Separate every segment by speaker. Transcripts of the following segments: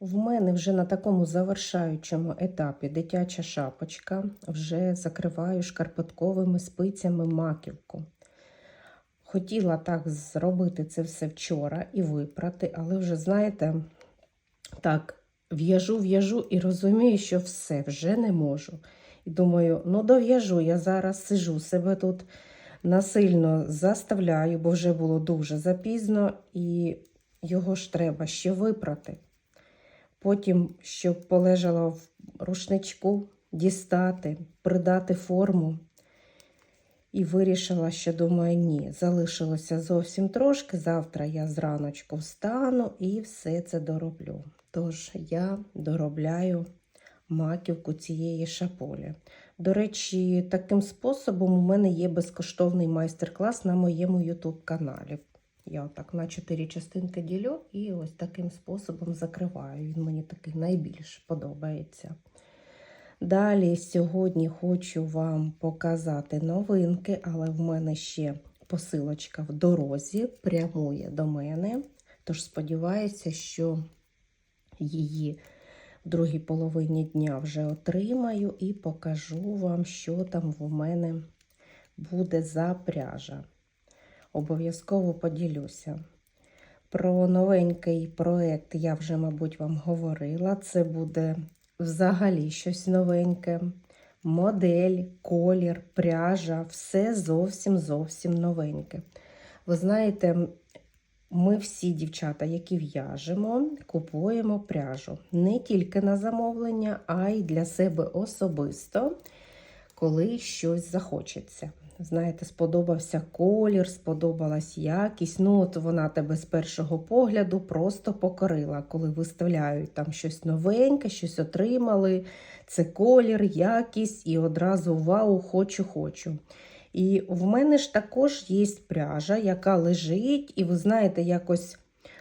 Speaker 1: В мене вже на такому завершаючому етапі дитяча шапочка. Вже закриваю шкарпетковими спицями маківку. Хотіла так зробити це все вчора і випрати, але вже, знаєте, так, в'яжу, в'яжу і розумію, що все вже не можу. І думаю, ну дов'яжу, я зараз сижу себе тут насильно заставляю, бо вже було дуже запізно, і його ж треба ще випрати. Потім, щоб полежало в рушничку, дістати, придати форму. І вирішила, що думаю, ні, залишилося зовсім трошки. Завтра я зраночку встану і все це дороблю. Тож я доробляю маківку цієї шаполі. До речі, таким способом у мене є безкоштовний майстер-клас на моєму YouTube каналі. Я отак на чотири частинки ділю і ось таким способом закриваю. Він мені такий найбільш подобається. Далі сьогодні хочу вам показати новинки, але в мене ще посилочка в дорозі прямує до мене. Тож сподіваюся, що її в другій половині дня вже отримаю і покажу вам, що там в мене буде за пряжа. Обов'язково поділюся. Про новенький проект я вже, мабуть, вам говорила. Це буде взагалі щось новеньке. Модель, колір, пряжа все зовсім зовсім новеньке. Ви знаєте, ми всі дівчата, які в'яжемо, купуємо пряжу не тільки на замовлення, а й для себе особисто, коли щось захочеться. Знаєте, сподобався колір, сподобалась якість. Ну, от вона тебе з першого погляду просто покорила, коли виставляють там щось новеньке, щось отримали. Це колір, якість, і одразу вау, хочу, хочу. І в мене ж також є пряжа, яка лежить, і ви знаєте, якось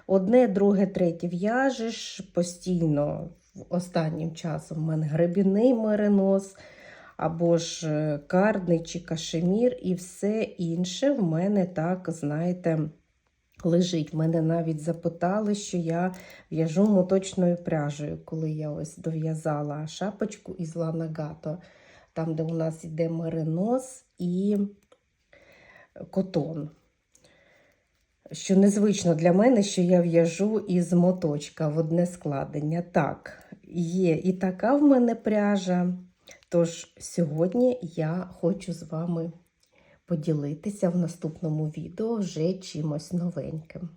Speaker 1: одне, друге, третє в'яжеш постійно останнім часом. в мене гребінний меринос або ж е, кардний чи кашемір, і все інше в мене так, знаєте, лежить. В мене навіть запитали, що я в'яжу моточною пряжею, коли я ось дов'язала шапочку із ланагато, там, де у нас йде меринос і котон. Що незвично для мене, що я в'яжу із моточка в одне складення. Так, є і така в мене пряжа. Тож сьогодні я хочу з вами поділитися в наступному відео вже чимось новеньким.